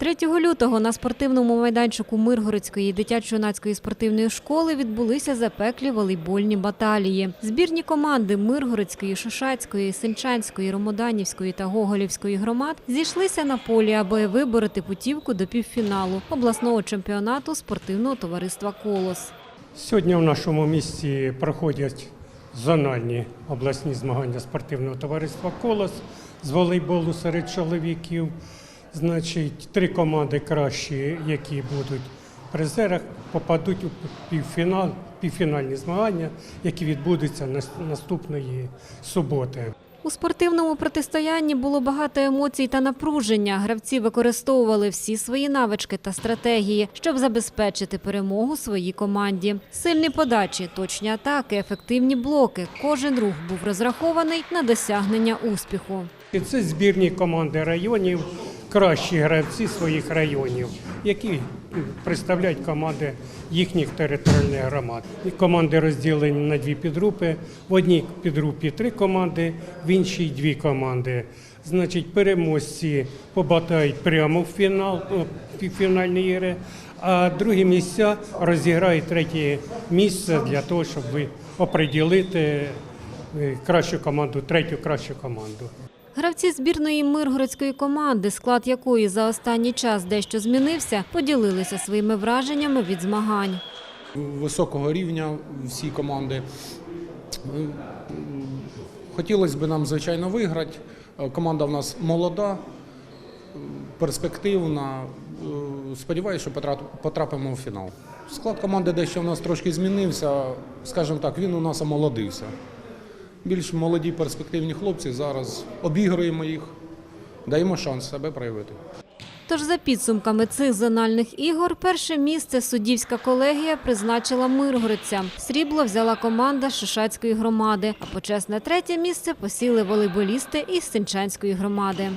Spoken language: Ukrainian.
3 лютого на спортивному майданчику Миргородської дитячо-юнацької спортивної школи відбулися запеклі волейбольні баталії. Збірні команди Миргородської, Шушацької, Сенчанської, Ромоданівської та Гоголівської громад зійшлися на полі, аби вибороти путівку до півфіналу обласного чемпіонату спортивного товариства Колос. Сьогодні в нашому місті проходять зональні обласні змагання спортивного товариства Колос з волейболу серед чоловіків. Значить, три команди кращі, які будуть в призерах, попадуть у півфінал, півфінальні змагання, які відбудуться нас- наступної суботи. У спортивному протистоянні було багато емоцій та напруження. Гравці використовували всі свої навички та стратегії, щоб забезпечити перемогу своїй команді. Сильні подачі, точні атаки, ефективні блоки. Кожен рух був розрахований на досягнення успіху. Це збірні команди районів, кращі гравці своїх районів, які представляють команди їхніх територіальних громад. І команди розділені на дві підгрупи. В одній підгрупі три команди, в іншій дві команди. Значить, переможці побатають прямо в фінал, о, півфінальні ігри, а другі місця розіграють третє місце для того, щоб оприділити е, кращу команду, третю кращу команду. Гравці збірної миргородської команди, склад якої за останній час дещо змінився, поділилися своїми враженнями від змагань. високого рівня всі команди. Хотілося б нам, звичайно, виграти. Команда в нас молода, перспективна. Сподіваюся, що потрапимо в фінал. Склад команди дещо в нас трошки змінився. Скажімо так, він у нас омолодився. Більш молоді перспективні хлопці зараз обігруємо їх, даємо шанс себе проявити. Тож за підсумками цих зональних ігор перше місце суддівська колегія призначила миргородцям. Срібло взяла команда Шишацької громади, а почесне третє місце посіли волейболісти із Сенчанської громади.